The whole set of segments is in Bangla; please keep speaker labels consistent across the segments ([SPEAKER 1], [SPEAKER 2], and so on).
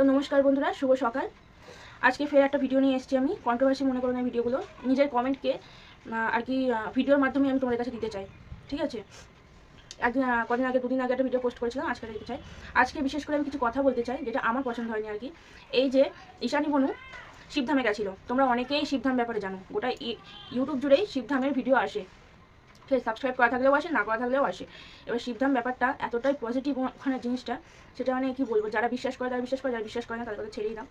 [SPEAKER 1] তো নমস্কার বন্ধুরা, শুভ সকাল। আজকে ফের একটা ভিডিও নিয়ে এসেছি আমি কন্ট্রোভার্সি মনে করুন এই ভিডিওগুলো নিজের কমেন্টকে আর কি ভিডিওর মাধ্যমে আমি তোমাদের কাছে দিতে চাই, ঠিক আছে? একদিন কদিন আগে, দুদিন আগে একটা ভিডিও পোস্ট করেছিলাম, আজকে দিতে চাই। আজকে বিশেষ করে আমি কিছু কথা বলতে চাই, যেটা আমার পছন্দ হয়নি আর কি। এই যে, ঈশানী বনু শিবধামে গেছিল, তোমরা অনেকেই শিবধাম ব্যাপারে জানো, গোটা ইউটিউব জুড়েই শিবধামের ভিডিও আসে। সাবস্ক্রাইব করা থাকলেও আসে, না করা থাকলেও আসে। এবার শিবধাম ব্যাপারটা এতটাই পজিটিভ ওখানে জিনিসটা, সেটা মানে কি বলব, যারা বিশ্বাস করে তারা বিশ্বাস করে, যারা বিশ্বাস করে না তাদের কথা ছেড়েই দাও।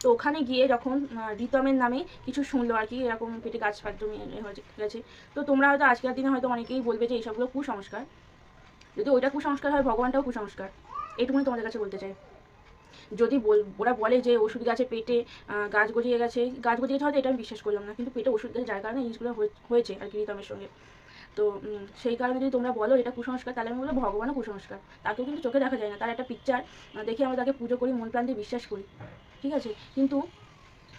[SPEAKER 1] তো ওখানে গিয়ে যখন রিতমের নামে কিছু শুনলো আর কি, এরকম পেটে গাছ ফাটতে হয়ে গেছে। তো তোমরা হয়তো আজকের দিনে হয়তো অনেকেই বলবে যে এইসবগুলো কুসংস্কার। যদি ওইটা কুসংস্কার হয়, ভগবানটাও কুসংস্কার। এইটুকুনি তোমাদের কাছে বলতে চাই। যদি বল, ওরা বলে যে ওষুধ গাছে পেটে গাছ গজিয়ে গেছে, গাছ গজিয়ে হয়তো এটা আমি বিশ্বাস করলাম না, কিন্তু পেটে ওষুধ গেছে যার কারণে জিনিসগুলো হয়ে- হয়েছে আর কি রিতমের সঙ্গে। তো সেই কারণে যদি তোমরা বলো এটা কুসংস্কার, তাহলে আমি বলব ভগবানও কুসংস্কার। তাকেও কিন্তু চোখে দেখা যায় না, তার একটা পিকচার দেখে আমরা তাকে পুজো করি, মন দিয়ে বিশ্বাস করি। ঠিক আছে? কিন্তু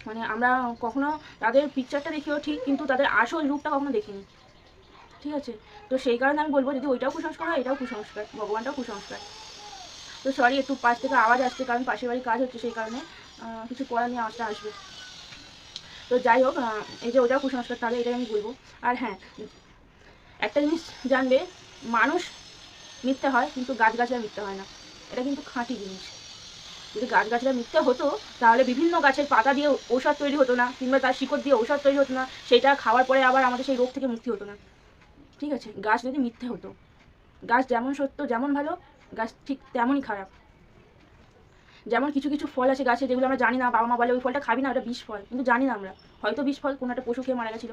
[SPEAKER 1] মানে আমরা কখনো তাদের পিকচারটা দেখিও ঠিক, কিন্তু তাদের আসল রূপটা কখনো দেখিনি। ঠিক আছে? তো সেই কারণে আমি বলব, যদি ওইটাও কুসংস্কার হয়, এটাও কুসংস্কার, ভগবানটাও কুসংস্কার। তো সরি একটু পাশ থেকে আওয়াজ আসছে, কারণ পাশের বাড়ির কাজ হচ্ছে সেই কারণে কিছু করার নিয়ে আওয়াজটা আসবে। তো যাই হোক এই যে ওটাও কুসংস্কার, তাহলে এটাই আমি বলব। আর হ্যাঁ একটা জিনিস জানবে মানুষ মিথ্যে হয়, কিন্তু গাছগাছরা মিথ্যে হয় না। এটা কিন্তু খাঁটি জিনিস। যদি গাছগাছরা মিথ্যে হতো, তাহলে বিভিন্ন গাছের পাতা দিয়ে ঔষধ তৈরি হতো না, কিংবা তার শিকড় দিয়ে ঔষধ তৈরি হতো না, সেটা খাওয়ার পরে আবার আমাদের সেই রোগ থেকে মুক্তি হতো না। ঠিক আছে? গাছ যদি মিথ্যে হতো, গাছ যেমন সত্য, যেমন ভালো, গাছ ঠিক তেমনই খারাপ। যেমন কিছু কিছু ফল আছে গাছে, যেগুলো আমরা জানি না, বাবা মা বলে ওই ফলটা খাবি না, ওটা বিষ ফল। কিন্তু জানি না আমরা। হয়তো বিষ ফল কোনো একটা পশু খেয়ে মারা গেছিল,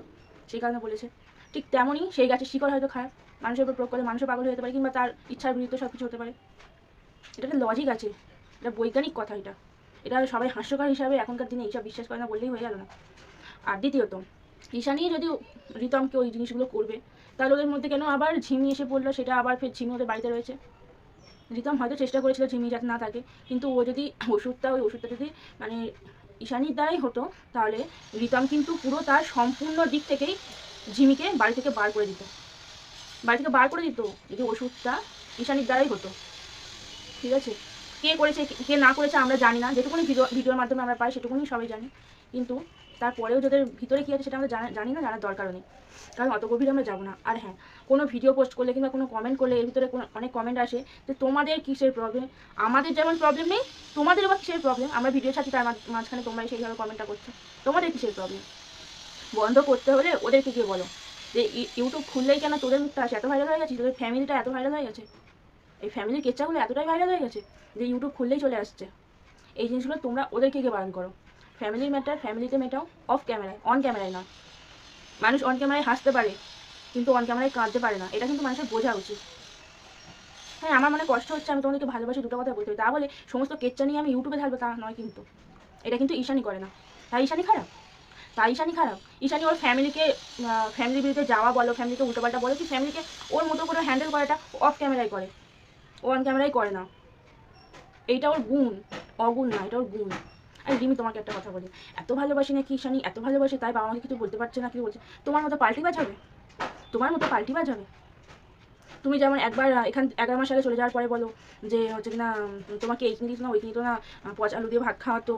[SPEAKER 1] সেই কারণে বলেছে। ঠিক তেমনই সেই গাছের শিকড় হয়তো খারাপ, মানুষের উপর প্রয়োগ করে মানুষও পাগল যেতে পারে কিংবা তার ইচ্ছার বিরুদ্ধে সব কিছু হতে পারে। এটা একটা লজিক আছে, এটা বৈজ্ঞানিক কথা এটা। এটা সবাই হাস্যকর হিসাবে এখনকার দিনে এইসব বিশ্বাস করে না বললেই হয়ে গেল না। আর দ্বিতীয়ত, ঈশানী যদি রিতমকে ওই জিনিসগুলো করবে, তাহলে ওদের মধ্যে কেন আবার ঝিমি এসে পড়ল, সেটা আবার ফের ঝিমি ওদের বাড়িতে রয়েছে? রিতম হয়তো চেষ্টা করেছিল ঝিমি যাতে না থাকে, কিন্তু ও যদি ওষুধটা, ওই ওষুধটা যদি মানে ঈশানীর দ্বারাই হতো, তাহলে রিতম কিন্তু পুরো তার সম্পূর্ণ দিক থেকেই ঝিমিকে বাড়ি থেকে বার করে দিত। বাড়ি থেকে বার করে দিত যদি ওষুধটা ঈশানীর দ্বারাই হতো। ঠিক আছে? কে করেছে, কে- না করেছে আমরা জানি না। যেটুকুনি ভিডিও, ভিডিওর মাধ্যমে আমরা পাই সেটুকুনি সবাই জানি। কিন্তু তারপরেও যাদের ভিতরে কী আছে সেটা আমরা জানা- না, জানার দরকারও নেই। কারণ অত গভীরে আমরা যাব না। আর হ্যাঁ কোনো ভিডিও পোস্ট করলে কিংবা কোনো কমেন্ট করলে এর ভিতরে কোনো, অনেক কমেন্ট আসে যে তোমাদের কিসের প্রবলেম আমাদের যেমন প্রবলেম নেই তোমাদের বা কিসের প্রবলেম আমরা ভিডিও ছাড়ছি, তার মাঝখানে তোমরা সেইভাবে কমেন্টটা করছ। তোমাদের কিসের প্রবলেম বন্ধ করতে হলে ওদেরকে গিয়ে বলো। যে ইউটিউব খুললেই কেন তোদের মুখটা এত ভাইরাল হয়ে গেছে? তোদের ফ্যামিলিটা এত ভাইরাল হয়ে গেছে? এই ফ্যামিলির কেচ্চাগুলো এতটাই ভাইরাল হয়ে গেছে যে ইউটিউব খুললেই চলে আসছে। এই জিনিসগুলো তোমরা ওদেরকে গিয়ে বারণ করো। ফ্যামিলির ম্যাটার ফ্যামিলিতে মেটাও অফ ক্যামেরায় অন ক্যামেরায় না মানুষ অন ক্যামেরায় হাসতে পারে, কিন্তু অন ক্যামেরায় কাঁদতে পারে না। এটা কিন্তু মানুষের বোঝা উচিত। হ্যাঁ আমার মনে কষ্ট হচ্ছে, আমি তোমাদেরকে ভালোবাসি, দুটো কথা বলতে হবে। তা বলে সমস্ত কেচ্চা নিয়ে আমি ইউটিউবে থাকব, তা নয় কিন্তু। এটা কিন্তু ঈশানি করে না। তাই ঈশানি খারাপ? তাই ঈশানি খারাপ? ঈশানি ওর ফ্যামিলিকে ফ্যামিলির বিরুদ্ধে যাওয়া বলো ফ্যামিলিকে উল্টোপাল্টা বলো কি ফ্যামিলিকে ওর মতো করে হ্যান্ডেল করাটা অফ ক্যামেরায় করে। ও অন ক্যামেরাই করে না। এইটা ওর গুণ, অগুণ না, এটা ওর গুণ। আর রিমি, তোমাকে একটা কথা বলি। এত ভালোবাসি নাকি ঈশানি? এত ভালোবাসে, তাই বাবা মাকে কিছু বলতে পারছে না কি বলছে। তোমার মতো পাল্টি বাজাবে? তোমার মতো পাল্টিবাজ হবে তুমি যেমন একবার এখান, এগারো মাস আগে চলে যাওয়ার পরে বলো যে হচ্ছে কি না তোমাকে এই কিনে না, ওই কিনে না পচা আলু দিয়ে ভাত খাওয়াতো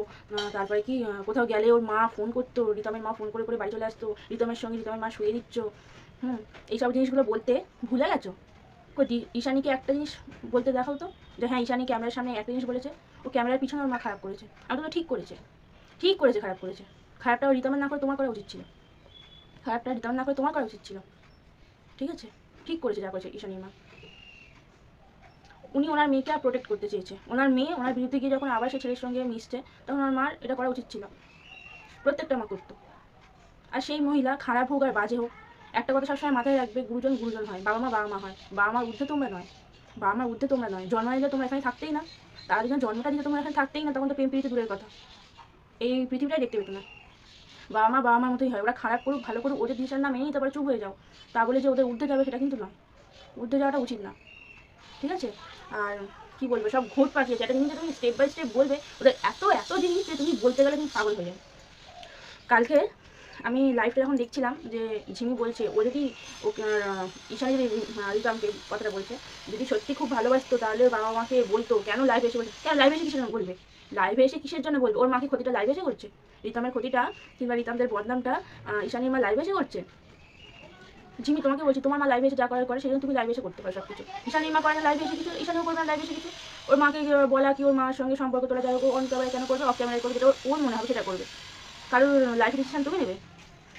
[SPEAKER 1] তারপরে কি কোথাও গেলে ওর মা ফোন করতো, রিতমের মা ফোন করে করে বাড়ি চলে আসতো, রিতমের সঙ্গে রিতমের মা শুয়ে দিচ্ছ, হুম, এইসব জিনিসগুলো বলতে ভুলে গেছো? ঈশানীকে একটা জিনিস বলতে দেখাও তো, যে হ্যাঁ ঈশানী ক্যামেরার সামনে একটা জিনিস বলেছে, ও ক্যামেরার পিছনে ওর মা খারাপ করেছে, আমি তো ঠিক করেছে ঠিক করেছে খারাপ করেছে, খারাপটা রিতমের না করে তোমার করা উচিত ছিল, খারাপটা রিতমের না করে তোমার করা উচিত ছিল, ঠিক আছে? ঠিক করেছে, যা করেছে ঈশানীর মা। উনি ওনার মেয়েকে আর প্রোটেক্ট করতে চেয়েছে। ওনার মেয়ে ওনার বিরুদ্ধে গিয়ে যখন আবার সে ছেলের সঙ্গে মিশছে, তখন ওনার মার এটা করা উচিত ছিল। প্রত্যেকটা মা করতো। আর সেই মহিলা খারাপ হোক আর বাজে হোক, একটা কথা সবসময় মাথায় রাখবে, গুরুজন গুরুজন হয়, বাবা মা বাবা মা হয়। বাবা মার ঊর্ধ্বে তোমরা নয়, বাবা মার ঊর্ধ্বে তোমরা নয়। জন্ম নিলে তোমরা এখানে থাকতেই না। তারা যখন জন্মটা দিলে তোমরা এখানে থাকতেই না, তখন তো প্রেম প্রীতি দূরের কথা। এই পৃথিবীটাই দেখতে পেতো না। বাবা মা বাবা মার মতোই হয়। ওরা খারাপ করুক ভালো করুক ওদের ডিসিশন না মেনেই তারপরে চুপ হয়ে যাও। তা বলে যে ওদের ঊর্ধ্বে যাবে সেটা কিন্তু নয়। ঊর্ধ্বে যাওয়াটা উচিত না। ঠিক আছে? আর কি বলব সব ঘোট পাঠিয়েছে একটা জিনিস তুমি স্টেপ বাই স্টেপ বলবে ওদের এত এত জিনিস যে তুমি বলতে গেলে তুমি পাগল হয়ে যাবে। কালকে আমি লাইভটা যখন দেখছিলাম যে ঝিমি বলছে ও যদি আহ, যদি রিতমকে কথাটা বলছে যদি সত্যি খুব ভালোবাসতো তাহলে বাবা মাকে বলতো কেন লাইভ এসে বলছে? কেন লাইভ এসে কিছু বলবে? লাইভে এসে কিসের জন্য বলবে? ওর মাকে ক্ষতিটা লাইভে এসে করছে। রিতমের ক্ষতিটা কিংবা রিতমদের বদনামটা ঈশানীর মা লাইভে এসে করছে। জিমি তোমাকে বলছি, তোমার মা লাইভে এসে যা করার করে সেজন্য তুমি লাইভে এসে করতে পারো সব কিছু ঈশানীর মা করে না লাইভে এসে কিছু, ঈশানীও করবে না লাইভে এসে কিছু। ওর মাকে বলা কি, ওর মার সঙ্গে সম্পর্ক তোলা যাবে অন ক্যামেরায় কেন করবে অফ ক্যামেরায় করবে যেটা ওর মনে হবে সেটা করবে। কারোর লাইফের ডিসিশন তুমি নেবে?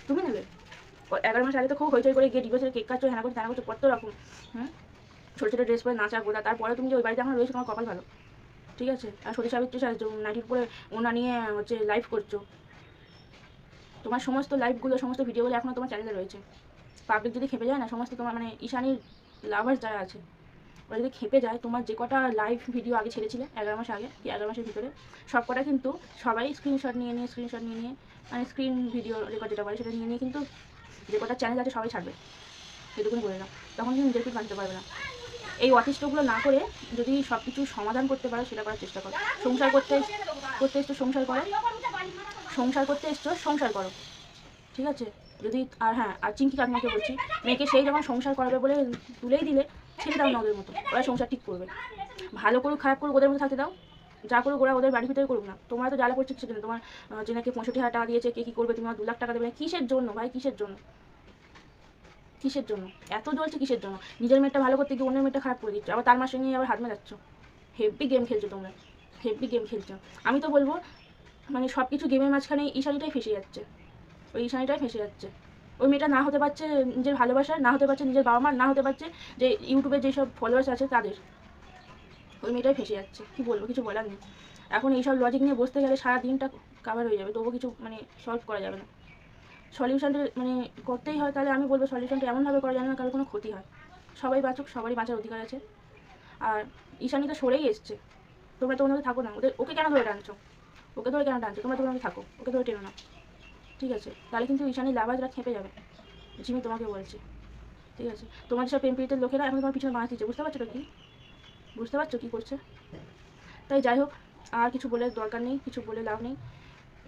[SPEAKER 1] তুমি নেবে? এগারো মাস আগে তো খুব হইচই করে গিয়ে ডিভোর্সের কেক কাটছো হ্যাঁ করছ হ্যাঁ করছ, কত রকম, হুম? ছোটো ছোটো ড্রেস পরে নাচা গোদা তারপরে তুমি যে ওই বাড়িতে এখন রয়েছে, তোমার কপাল ভালো। ঠিক আছে? আর সতী সাবিত্রী সাজ নাইটির পরে ওনা নিয়ে হচ্ছে লাইভ করছ। তোমার সমস্ত লাইভগুলো সমস্ত ভিডিওগুলো এখনও তোমার চ্যানেলে রয়েছে। পাবলিক যদি খেপে যায় না, সমস্ত তোমার মানে ঈশানীর লাভার্স যারা আছে, ওরা যদি খেপে যায়, তোমার যে কটা লাইভ ভিডিও আগে ছেড়েছিলে, এগারো মাস আগে কি এগারো মাসের ভিতরে, সব কটা কিন্তু সবাই স্ক্রিনশট নিয়ে নিয়ে স্ক্রিনশট নিয়ে নিয়ে মানে স্ক্রিন ভিডিও রেকর্ড যেটা বলে সেটা নিয়ে নিয়ে কিন্তু যে কটা চ্যানেল আছে সবাই ছাড়বে। এটুকুনি বলে না তখন কিন্তু নিজের পিঠ বাঁধতে পারবে না। এই অতিষ্ঠগুলো না করে যদি সব কিছু সমাধান করতে পারো সেটা করার চেষ্টা করো। সংসার করতে করতে এসছো সংসার করো। সংসার করতে এসছো সংসার করো। ঠিক আছে? যদি আর হ্যাঁ আর চিঙ্কি কাকিমাকে বলছি মেয়েকে সেই যখন সংসার করাবে বলে তুলেই দিলে ছেড়ে দাও না ওদের মতো। ওরা সংসার ঠিক করবে ভালো করুক খারাপ করুক ওদের মধ্যে থাকতে দাও। যা করুক ওরা ওদের বাড়ির ভিতরে করুক না। তোমার তো জ্বালা কিছু জন্য তোমার আহ, যে নাকি পঁয়ষট্টি হাজার টাকা দিয়েছে কে কী করবে তোমার দু লাখ টাকা দেবে। কিসের জন্য ভাই? কিসের জন্য? কিসের জন্য? এত জ্বলছে কিসের জন্য? নিজের মেয়েটা ভালো করতে গিয়ে অন্যের মেয়েটা খারাপ করে দিচ্ছ। আবার তার মাসে নিয়ে আবার হাত মেলাচ্ছ হেভি গেম খেলছো তোমরা। হেভি গেম খেলছো। আমি তো বলব মানে সব কিছু গেমের মাঝখানে ঈশানিটাই ফেসে যাচ্ছে। ওই ঈশানিটাই ফেসে যাচ্ছে। ওই মেয়েটা না হতে পারছে নিজের ভালোবাসার না হতে পারছে নিজের বাবা মার না হতে পারছে যে ইউটিউবে যেসব ফলোয়ার্স আছে তাদের। ওই মেয়েটাই ফেসে যাচ্ছে। কি বলব, কিছু বলার নেই। এখন এইসব লজিক নিয়ে বসতে গেলে সারা দিনটা কাভার হয়ে যাবে। তবুও কিছু মানে সলভ করা যাবে না। সলিউশনটা মানে করতেই হয়, তাহলে আমি বলব সলিউশনটা এমনভাবে করা যাবে না কারও কোনো ক্ষতি হয়। সবাই বাঁচুক, সবারই বাঁচার অধিকার আছে। আর ঈশানি তো সরেই এসছে। তোমরা তো ওনাকে থাকো না, ওদের, ওকে কেন ধরে টানছো? ওকে ধরে কেন টানছো? তোমরা তোমরা থাকো, ওকে ধরে টেনো না। ঠিক আছে, তাহলে কিন্তু ঈশানী লাভাজরা খেপে যাবে, জিমি তোমাকে বলছি। ঠিক আছে তোমার যেসব প্রেম লোকেরা এখন তোমার পিছনে বাঁচ দিচ্ছে বুঝতে পারছ তো কি? বুঝতে পারছ কী করছে? তাই যাই হোক, আর কিছু বলে দরকার নেই, কিছু বলে লাভ নেই।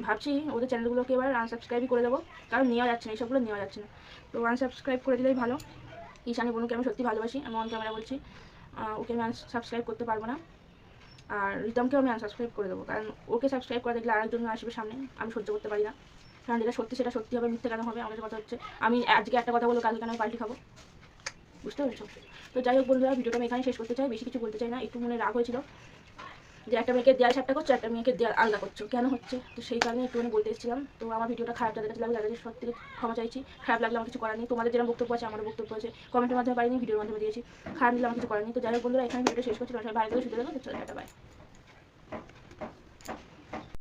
[SPEAKER 1] ভাবছি ওদের চ্যানেলগুলোকে এবার আনসাবস্ক্রাইবই করে দেবো। কারণ নেওয়া যাচ্ছে না, এইসবগুলো নেওয়া যাচ্ছে না। তো আনসাবস্ক্রাইব করে দিলেই ভালো। ঈশানী বোনকে আমি সত্যি ভালোবাসি, আমি অন ক্যামেরা বলছি। ওকে আমি আনসাবস্ক্রাইব করতে পারব না। আর রিতমকেও আমি আনসাবস্ক্রাইব করে দেবো। কারণ ওকে সাবস্ক্রাইব করে দেখলে আরেকজন আসবে সামনে, আমি সহ্য করতে পারি না। কারণ যেটা সত্যি সেটা সত্যি হবে, মিথ্যে কেন হবে আমাদের কথা হচ্ছে। আমি আজকে একটা কথা বলব, কালকে কেন পাল্টি খাব? বুঝতে পেরেছ? তো যাই হোক বন্ধুরা, ভিডিওটা আমি এখানে শেষ করতে চাই। বেশি কিছু বলতে চাই না, একটু মনে রাগ হয়েছিল। যে একটা মেয়েকে দেয়াল সাপটা করছ, একটা মেয়েকে দেয়াল আলাদা করছ। কেন হচ্ছে? তো সেই কারণে একটুখানি বলতে এসেছিলাম। তো আমার ভিডিওটা খারাপ যাদের কাছে লাগবে তাদের সত্যি ক্ষমা চাইছি। খারাপ লাগলে আমার কিছু করার নেই। তোমাদের যেরকম বক্তব্য আছে আমার বক্তব্য আছে। কমেন্টের মাধ্যমে পারিনি, ভিডিওর মাধ্যমে দিয়েছি। খারাপ দিলে আমার কিছু করার নেই। তো যাই হোক বন্ধুরা, এখানে ভিডিওটা শেষ করছি। সবাই ভালো করে সুযোগ দেবো তো চলো বাই